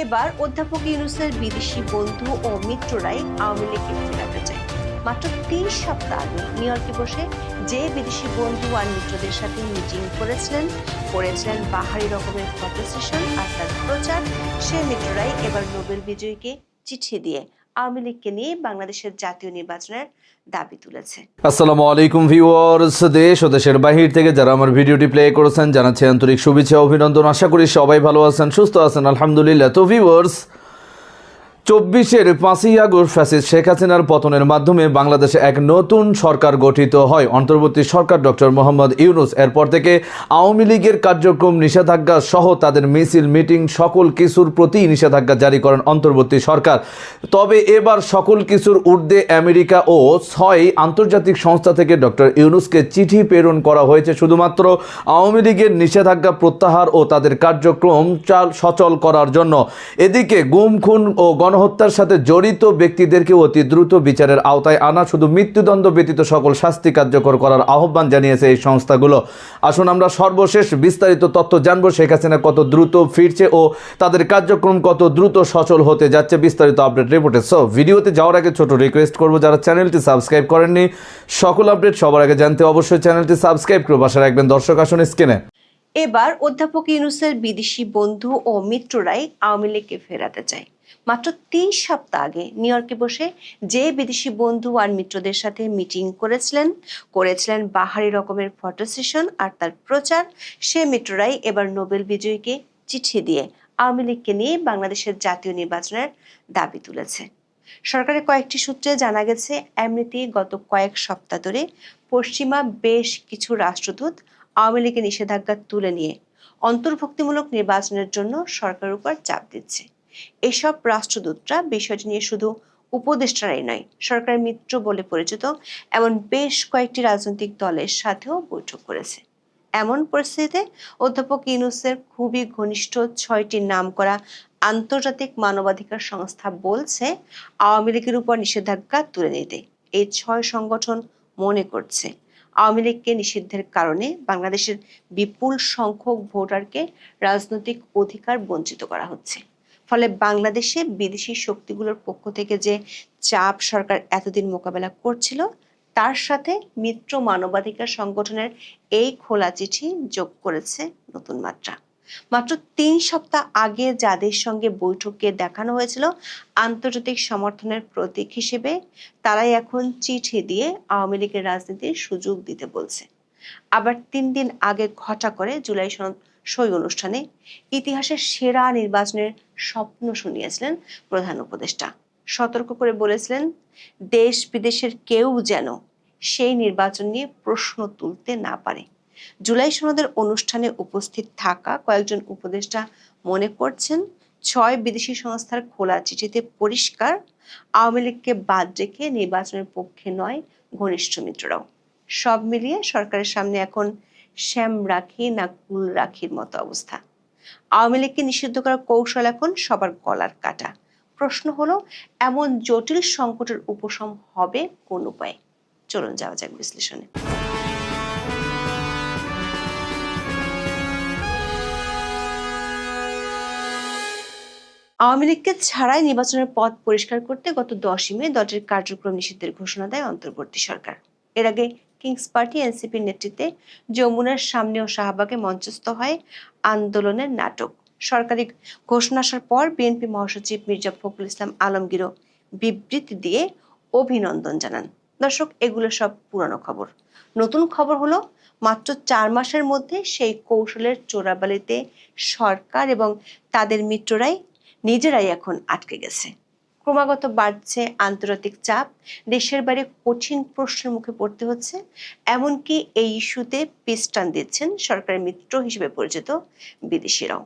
এবার অধ্যাপক ইউনুসের বিদেশি বন্ধু ও মিত্ররাই আওয়ামী লীগকে ফেরাতে চায়। মাত্র তিন সপ্তাহ আগে নিউ ইয়র্কে বসে যে বিদেশি বন্ধু আর মিত্রদের সাথে মিটিং করেছিলেন করেছিলেন বাহারি রকমের ফটো সেশন আর তার প্রচার, সে মিত্ররাই এবার নোবেল বিজয়ীকে চিঠি দিয়ে আওয়ামী লীগকে নিয়ে বাংলাদেশের জাতীয় নির্বাচনের দাবি তুলেছে। আসসালামু আলাইকুম ভিউয়ার্স দেশ ও দেশের বাহির থেকে যারা আমার ভিডিওটি প্লে করেছেন, জানাচ্ছি আন্তরিক শুভেচ্ছা অভিনন্দন। আশা করি সবাই ভালো আছেন, সুস্থ আছেন, আলহামদুলিল্লাহ। তো ভিউয়ার্স চব্বিশের পাঁচই আগস্ট ফ্যাসিস্ট শেখ হাসিনার পতনের মাধ্যমে বাংলাদেশে এক নতুন সরকার গঠিত হয়। অন্তর্বর্তী সরকার ডক্টর মোহাম্মদ ইউনুস। এরপর থেকে আওয়ামী লীগের কার্যক্রম, নিষেধাজ্ঞা সহ তাদের মিছিল, মিটিং সকল কিছুর প্রতি নিষেধাজ্ঞা জারি করেন অন্তর্বর্তী সরকার। তবে এবার সকল কিছুর ঊর্ধ্বে আমেরিকা ও ছয় আন্তর্জাতিক সংস্থা থেকে ডক্টর ইউনুসকে চিঠি প্রেরণ করা হয়েছে। শুধুমাত্র আওয়ামী লীগের নিষেধাজ্ঞা প্রত্যাহার ও তাদের কার্যক্রম চাল সচল করার জন্য। এদিকে গুম, খুন ও গণহত্যার সাথে জড়িত ব্যক্তিদেরকে অতি দ্রুত বিচারের আওতায় আনা, শুধু মৃত্যুদণ্ড ব্যতীত সকল শাস্তি কার্যকর করার আহ্বান জানিয়েছে এই সংস্থাগুলো। আসুন আমরা সর্বশেষ বিস্তারিত তথ্য জানব, শেখ হাসিনা কত দ্রুত ফিরছে ও তাদের কার্যক্রম কত দ্রুত সচল হতে যাচ্ছে। বিস্তারিত আপডেট রিপোর্টে। সো ভিডিওতে যাওয়ার আগে ছোট রিকোয়েস্ট করব, যারা চ্যানেলটি সাবস্ক্রাইব করেননি, সকল আপডেট সবার আগে জানতে অবশ্যই চ্যানেলটি সাবস্ক্রাইব করে বাসায় রাখবেন। দর্শক, আসুন স্ক্রিনে। এবার অধ্যাপক ইউনুসের বিদেশি বন্ধু ও মিত্ররাই আওয়ামী লীগকে ফেরাতে চায়। মাত্র তিন সপ্তাহ আগে নিউ ইয়র্কে বসে যে বিদেশি বন্ধু আর মিত্রদের সাথে মিটিং করেছিলেন করেছিলেন বাহারি রকমের ফটো সেশন আর তার প্রচার। সে মিত্ররাই এবার নোবেল বিজয়ীকে চিঠি দিয়ে আওয়ামী লীগকে নিয়ে বাংলাদেশের জাতীয় নির্বাচনের দাবি তুলেছে। সরকারের কয়েকটি সূত্রে জানা গেছে এমনিতেই গত কয়েক সপ্তাহ ধরে পশ্চিমা বেশ কিছু রাষ্ট্রদূত আওয়ামী লীগের নিষেধাজ্ঞা তুলে নিয়ে অন্তর্ভুক্তিমূলক নির্বাচনের জন্য সরকারের উপর চাপ দিচ্ছে। এসব রাষ্ট্রদূতরা বিষয়টি নিয়ে শুধু উপদেষ্টারাই নয়, সরকারের মিত্র বলে পরিচিত এমন বেশ কয়েকটি রাজনৈতিক দলের সাথেও বৈঠক করেছে। এমন পরিস্থিতিতে অধ্যাপক ইউনুসের খুবই ঘনিষ্ঠ ছয়টি নাম করা আন্তর্জাতিক মানবাধিকার সংস্থা বলছে, আওয়ামী লীগের উপর নিষেধাজ্ঞা তুলে নিতে। এই ছয় সংগঠন মনে করছে, আওয়ামী লীগকে নিষিদ্ধের কারণে বাংলাদেশের বিপুল সংখ্যক ভোটারকে রাজনৈতিক অধিকার বঞ্চিত করা হচ্ছে। ফলে বাংলাদেশে বিদেশি শক্তিগুলোর পক্ষ থেকে যে চাপ সরকার এতদিন মোকাবেলা করছিল, তার সাথে মিত্র মানবাধিকার সংগঠনের এই খোলা চিঠি যোগ করেছে নতুন মাত্রা। মাত্র তিন সপ্তাহ আগে যাদের সঙ্গে বৈঠকে দেখানো হয়েছিল আন্তর্জাতিক সমর্থনের প্রতীক হিসেবে, তারাই এখন চিঠি দিয়ে আওয়ামী লীগের রাজনীতির সুযোগ দিতে বলছে। আবার তিন দিন আগে ঘটা করে জুলাই সনদ সই অনুষ্ঠানে ইতিহাসের সেরা নির্বাচনের স্বপ্ন শুনিয়েছিলেন প্রধান উপদেষ্টা। সতর্ক করে বলেছিলেন, দেশ বিদেশের কেউ যেন সেই নির্বাচন নিয়ে প্রশ্ন তুলতে না পারে। জুলাই সনদের অনুষ্ঠানে উপস্থিত থাকা কয়েকজন উপদেষ্টা মনে করছেন, ছয় বিদেশি সংস্থার খোলা চিঠিতে পরিষ্কার, আওয়ামী লীগকে বাদ রেখে নির্বাচনের পক্ষে নয় ঘনিষ্ঠ মিত্ররাও। সব মিলিয়ে সরকারের সামনে এখন শ্যাম রাখি না কুল রাখির মতো অবস্থা। আওয়ামী লীগকে নিষিদ্ধ করার কৌশল এখন সবার গলার কাটা। প্রশ্ন হলো, এমন জটিল সংকটের উপশম হবে কোন উপায়ে? চলুন যাওয়া যাক বিশ্লেষণে। আওয়ামী লীগকে ছাড়াই নির্বাচনের পথ পরিষ্কার করতে গত দশই মে দলটির কার্যক্রম নিষিদ্ধের ঘোষণা দেয় অন্তর্বর্তী সরকার। এর আগে কিংস পার্টি এনসিপির নেতৃত্বে যমুনার সামনে ও শাহবাগে মঞ্চস্থ হয় আন্দোলনের নাটক। সরকারি ঘোষণা আসার পর বিএনপি মহাসচিব মির্জা ফখরুল ইসলাম আলমগীরও বিবৃতি দিয়ে অভিনন্দন জানান। দর্শক, এগুলো সব পুরনো খবর। নতুন খবর হলো, মাত্র চার মাসের মধ্যে সেই কৌশলের চোরাবালিতে সরকার এবং তাদের মিত্ররাই নিজেরাই এখন আটকে গেছে। ক্রমাগত বাড়ছে আন্তর্জাতিক চাপ। দেশের বাইরে কঠিন প্রশ্নের মুখে পড়তে হচ্ছে। এমনকি এই ইস্যুতে পিস্টান দিচ্ছেন সরকারের মিত্র হিসেবে পরিচিত বিদেশিরাও।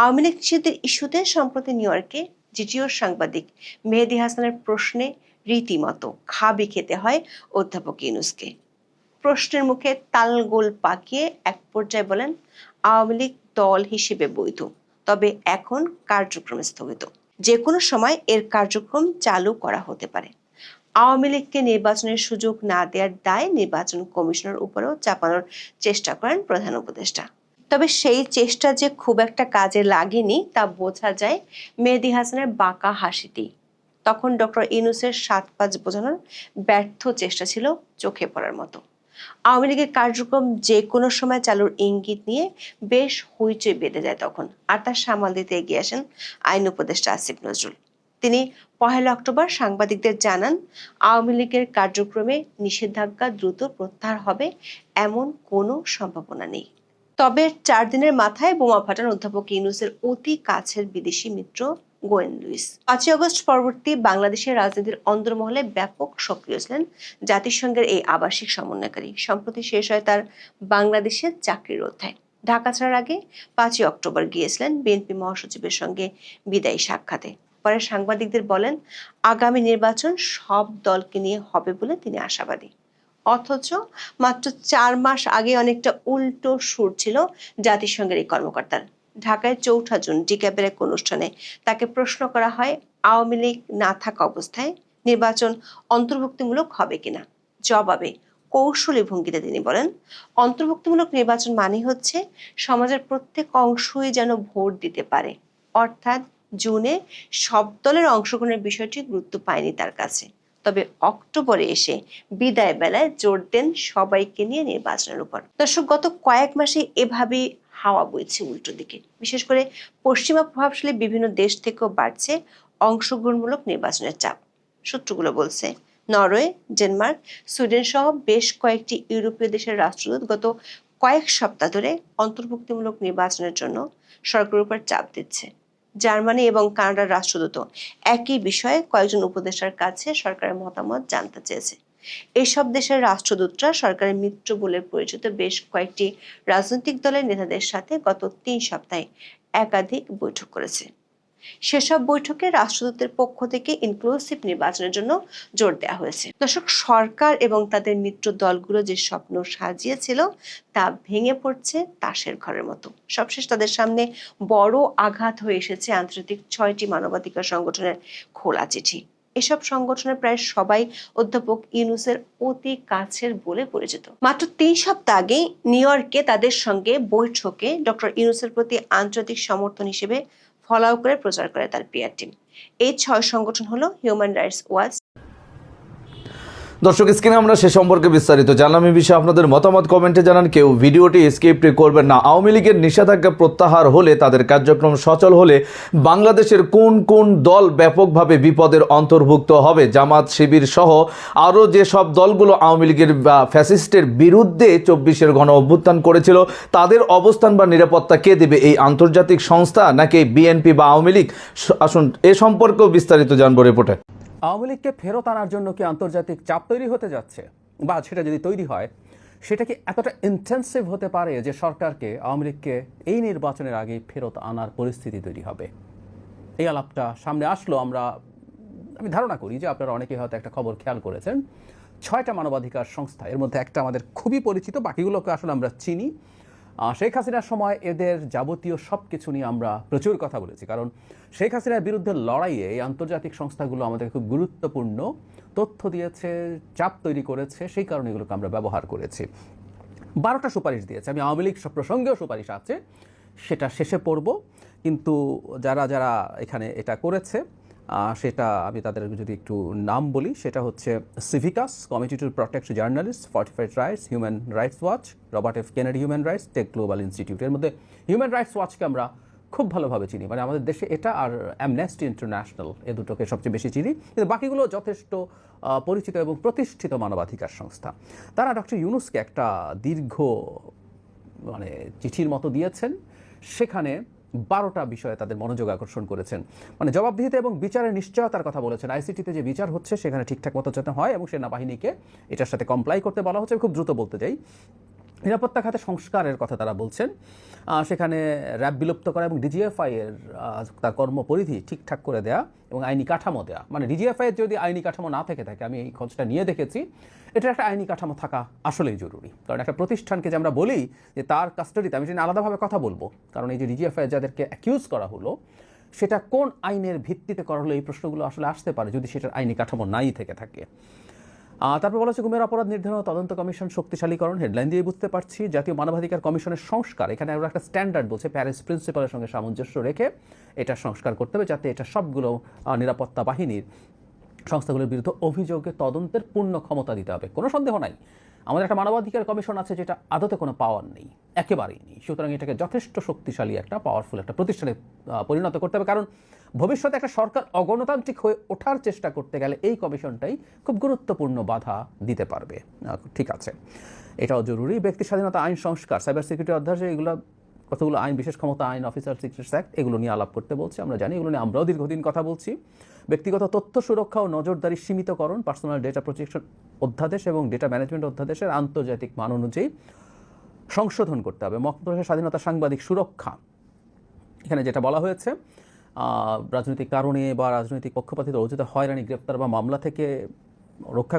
আওয়ামী লীগ নিষিদ্ধের ইস্যুতে সম্প্রতি নিউ ইয়র্কে জিটিওর সাংবাদিক মেহেদি হাসানের প্রশ্নে রীতিমতো খাবি খেতে হয় অধ্যাপক ইউনুসকে। প্রশ্নের মুখে তালগোল পাকিয়ে এক পর্যায়ে বলেন, আওয়ামী লীগ দল হিসেবে বৈধ, তবে এখন কার্যক্রম স্থগিত। যে কোনো সময় এর কার্যক্রম চালু করা হতে পারে। আওয়ামী লীগকে নির্বাচনের সুযোগ না দেওয়ার দায় নির্বাচন কমিশনের উপরেও চাপানোর চেষ্টা করেন প্রধান উপদেষ্টা। তবে সেই চেষ্টা যে খুব একটা কাজে লাগেনি তা বোঝা যায় মেহেদি হাসানের বাঁকা হাসিতেই। তখন ডক্টর ইনুসের সাত পাঁচ বোঝানোর ব্যর্থ চেষ্টা ছিল চোখে পড়ার মতো। আওয়ামী লীগের কার্যক্রম যে কোনো সময় চালুর ইঙ্গিত নিয়ে বেশ হইচই বেঁধে যায় তখন। আর তার সামাল দিতে এগিয়ে আসেন আইন উপদেষ্টা আসিফ নজরুল। তিনি পহেলা অক্টোবর সাংবাদিকদের জানান, আওয়ামী লীগের কার্যক্রমে নিষেধাজ্ঞা দ্রুত প্রত্যাহার হবে এমন কোনো সম্ভাবনা নেই। তবে চার দিনের মাথায় বোমা ফাটান অধ্যাপক ইউনুসের অতি কাছের বিদেশি মিত্র গোয়েন লুইস। পাঁচই আগস্ট পরবর্তী বাংলাদেশের রাজনীতির অন্দরমহলে ব্যাপক সক্রিয় ছিলেন জাতিসংঘের এই আবাসিক সমন্বয়কারী। সম্প্রতি শেষ হয় তার বাংলাদেশের চাকরির অধ্যায়। ঢাকা ছাড়ার আগে পাঁচই অক্টোবর গিয়েছিলেন বিএনপি মহাসচিবের সঙ্গে বিদায়ী সাক্ষাতে। পরে সাংবাদিকদের বলেন, আগামী নির্বাচন সব দলকে নিয়ে হবে বলে তিনি আশাবাদী। অথচ মাত্র চার মাস আগে অনেকটা উল্টো সুর ছিল জাতিসংঘের এই কর্মকর্তার। ঢাকায় চৌঠা জুন ডিক্যাবের এক অনুষ্ঠানে তাকে প্রশ্ন করা হয়, আওয়ামী লীগ না থাকা অবস্থায় নির্বাচন অন্তর্ভুক্তিমূলক হবে কিনা? জবাবে কৌশলী ভঙ্গিতে তিনি বলেন, অন্তর্ভুক্তিমূলক নির্বাচন মানে হচ্ছে সমাজের প্রত্যেক অংশই যেন ভোট দিতে পারে। অর্থাৎ জুনে সব দলের অংশগ্রহণের বিষয়টি গুরুত্ব পায়নি তার কাছে। তবে অক্টোবরে এসে বিদায় বেলায় জোর দেন সবাইকে নিয়ে নির্বাচনের উপর। দর্শক, গত কয়েক মাসে এভাবেই হাওয়া বইছে উল্টো দিকে। বিশেষ করে পশ্চিমা প্রভাবশালী বিভিন্ন দেশ থেকেও বাড়ছে অংশগ্রহণমূলক নির্বাচনের চাপ। সূত্রগুলো বলছে, নরওয়ে, ডেনমার্ক, সুইডেন সহ বেশ কয়েকটি ইউরোপীয় দেশের রাষ্ট্রদূত গত কয়েক সপ্তাহ ধরে অন্তর্ভুক্তিমূলক নির্বাচনের জন্য সরকারের উপর চাপ দিচ্ছে। জার্মানি এবং কানাডার রাষ্ট্রদূত একই বিষয়ে কয়েকজন উপদেষ্টার কাছে সরকারের মতামত জানতে চেয়েছে। এসব দেশের রাষ্ট্রদূতরা সরকারের মিত্র বলে পরিচিত বেশ কয়েকটি রাজনৈতিক দলের নেতাদের সাথে গত তিন সপ্তাহে একাধিক বৈঠক করেছে। সেসব বৈঠকে রাষ্ট্রদূতের পক্ষ থেকে ইনক্লুসিভ নির্বাচনের জন্য জোর দেওয়া হয়েছে। দর্শক, সরকার এবং তাদের মিত্র দলগুলো যে স্বপ্ন সাজিয়েছিল তা ভেঙে পড়ছে তাসের ঘরের মতো। সবশেষ তাদের সামনে বড় আঘাত হয়ে এসেছে আন্তর্জাতিক ছয়টি মানবাধিকার সংগঠনের খোলা চিঠি। এসব সংগঠনের প্রায় সবাই অধ্যাপক ইউনুসের অতি কাছের বলে পরিচিত। মাত্র তিন সপ্তাহ আগে নিউ ইয়র্কে তাদের সঙ্গে বৈঠকে ডক্টর ইউনুসের প্রতি আন্তর্জাতিক সমর্থন হিসেবে ফলাও করে প্রচার করে তার পিয়ার টিম। এই ছয় সংগঠন হলো হিউম্যান রাইটস ওয়াচ দর্শক, স্ক্রিনে আমরা সে সম্পর্কে বিস্তারিত জানলাম। এই বিষয়ে আপনাদের মতামত কমেন্টে জানান। কেউ ভিডিওটি স্কিপ করবেন না। আওয়ামী লীগের নিষেধাজ্ঞা প্রত্যাহার হলে তাদের কার্যক্রম সচল হলে বাংলাদেশের কোন কোন দল ব্যাপকভাবে বিপদের অন্তর্ভুক্ত হবে? জামাত, শিবির সহ আরও যেসব দলগুলো আওয়ামী লীগের ফ্যাসিস্টের বিরুদ্ধে চব্বিশের গণ অভ্যুত্থান করেছিল, তাদের অবস্থান বা নিরাপত্তা কে দেবে? এই আন্তর্জাতিক সংস্থা নাকি বিএনপি বা আওয়ামী লীগ? আসুন, এ সম্পর্কেও বিস্তারিত জানব রিপোর্টে। আওয়ামী লীগকে ফেরত আনার জন্য কি আন্তর্জাতিক চাপ তৈরি হতে যাচ্ছে? বা সেটা যদি তৈরি হয়, সেটা কি এতটা ইন্টেন্সিভ হতে পারে যে সরকারকে আওয়ামী লীগকে এই নির্বাচনের আগে ফেরত আনার পরিস্থিতি তৈরি হবে? এই আলাপটা সামনে আসলো, আমরা, আমি ধারণা করি যে আপনারা অনেকেই হয়তো একটা খবর খেয়াল করেছেন। ছয়টা মানবাধিকার সংস্থা, এর মধ্যে একটা আমাদের খুবই পরিচিত, বাকিগুলোকে আসলে আমরা চিনি। শেখ হাসিনার সময় এদের যাবতীয় সব কিছু নিয়ে আমরা প্রচুর কথা বলেছি। কারণ শেখ হাসিনার বিরুদ্ধে লড়াইয়ে এই আন্তর্জাতিক সংস্থাগুলো আমাদের খুব গুরুত্বপূর্ণ তথ্য দিয়েছে, চাপ তৈরি করেছে, সেই কারণে এগুলোকে আমরা ব্যবহার করেছি। বারোটা সুপারিশ দিয়েছে। আমি আওয়ামী লীগ প্রসঙ্গেও সুপারিশ আছে, সেটা শেষে পড়ব। কিন্তু যারা যারা এখানে এটা করেছে সেটা আমি তাদের যদি একটু নাম বলি, সেটা হচ্ছে সিভিকাস committee to protect journalist fortified rights human rights watch Robert F Kennedy human rights tech global institute এর মধ্যে হিউম্যান রাইটস ওয়াচকে আমরা খুব ভালোভাবে চিনি। মানে আমাদের দেশে এটা আর অ্যামনেস্টি ইন্টারন্যাশনাল এ দুটোকে সবচেয়ে বেশি চিনি। কিন্তু বাকিগুলো যথেষ্ট পরিচিত এবং প্রতিষ্ঠিত মানবাধিকার সংস্থা। তারা ডক্টর ইউনুসকে একটা দীর্ঘ মানে চিঠির মতো দিয়েছেন। সেখানে বারোটা বিষয়ে তাদের মনোযোগ আকর্ষণ করেছেন। মানে জবাবদিহিতা এবং বিচারের নিশ্চয়তার কথা বলেছেন। আইসিটিতে যে বিচার হচ্ছে, সেখানে ঠিকঠাক মতো যাতে হয় এবং সেনাবাহিনীকে এটার সাথে কমপ্লাই করতে বলা হচ্ছে। খুব দ্রুত বলতে চাই। নিরাপত্তা খাতে সংস্কারের কথা তারা বলছেন। সেখানে র্যাব বিলুপ্ত করা এবং ডিজিএফআই এর তার কর্মপরিধি ঠিকঠাক করে দেয়া এবং আইনি কাঠামো দেয়া। মানে ডিজিএফআই এর যদি আইনি কাঠামো না থেকে থাকে, আমি এই খোঁজটা নিয়ে দেখেছি এটা একটা আইনি কাঠামো থাকা আসলেই জরুরি। কারণ একটা প্রতিষ্ঠানকে যে আমরা বলি যে তার কাস্টাডিতে আমি সেটা আলাদাভাবে কথা বলব। কারণ এই যে ডিজিএফআই যাদেরকে অ্যাকিউজ করা হলো, সেটা কোন আইনের ভিত্তিতে করা হলো এই প্রশ্নগুলো আসলে আসতে পারে যদি সেটার আইনি কাঠামো নাই থেকে থাকে। তারপর বলা হচ্ছে গুমের অপরাধ নির্ধারণ তদন্ত কমিশন শক্তিশালীকরণ হেডলাইন দিয়ে বুঝতে পারছি জাতীয় মানবাধিকার কমিশনের সংস্কার। এখানে আমরা একটা স্ট্যান্ডার্ড বলছে প্যারিস প্রিন্সিপালের সঙ্গে সামঞ্জস্য রেখে এটা সংস্কার করতে হবে যাতে এটা সবগুলো নিরাপত্তা বাহিনীর সংস্থাগুলোর বিরুদ্ধে অভিযোগে তদন্তের পূর্ণ ক্ষমতা দিতে হবে। কোনো সন্দেহ নাই। আমাদের একটা মানবাধিকার কমিশন আছে যেটা আদতে কোনো পাওয়ার নেই, একেবারেই নেই। সুতরাং এটাকে যথেষ্ট শক্তিশালী একটা পাওয়ারফুল একটা প্রতিষ্ঠানে পরিণত করতে হবে। কারণ ভবিষ্যতে একটা সরকার অগণতান্ত্রিক হয়ে ওঠার চেষ্টা করতে গেলে এই কমিশনটাই খুব গুরুত্বপূর্ণ বাধা দিতে পারবে। ঠিক আছে। এটাও জরুরি। ব্যক্তি স্বাধীনতা আইন সংস্কার সাইবার সিকিউরিটি অধ্যায়, এগুলো কতগুলো আইন, বিশেষ ক্ষমতা আইন অফিসার সিক্রেটস অ্যাক্ট এগুলো নিয়ে আলাপ করতে বলছে, আমরা জানি, এগুলো নিয়ে আমরাও দীর্ঘদিন কথা বলছি। ব্যক্তিগত তথ্য সুরক্ষা ও নজরদারি সীমিতকরণ পার্সোনাল ডেটা প্রোটেকশন অধ্যাদেশ এবং ডেটা ম্যানেজমেন্ট অধ্যাদেশের আন্তর্জাতিক মান অনুযায়ী সংশোধন করতে হবে। মতপ্রকাশের স্বাধীনতা সাংবাদিক সুরক্ষা। এখানে যেটা বলা হয়েছে রাজনৈতিক কারণে বা রাজনৈতিক পক্ষপাতিত অর্জিত হয়রানি, গ্রেপ্তার বা মামলা থেকে রক্ষা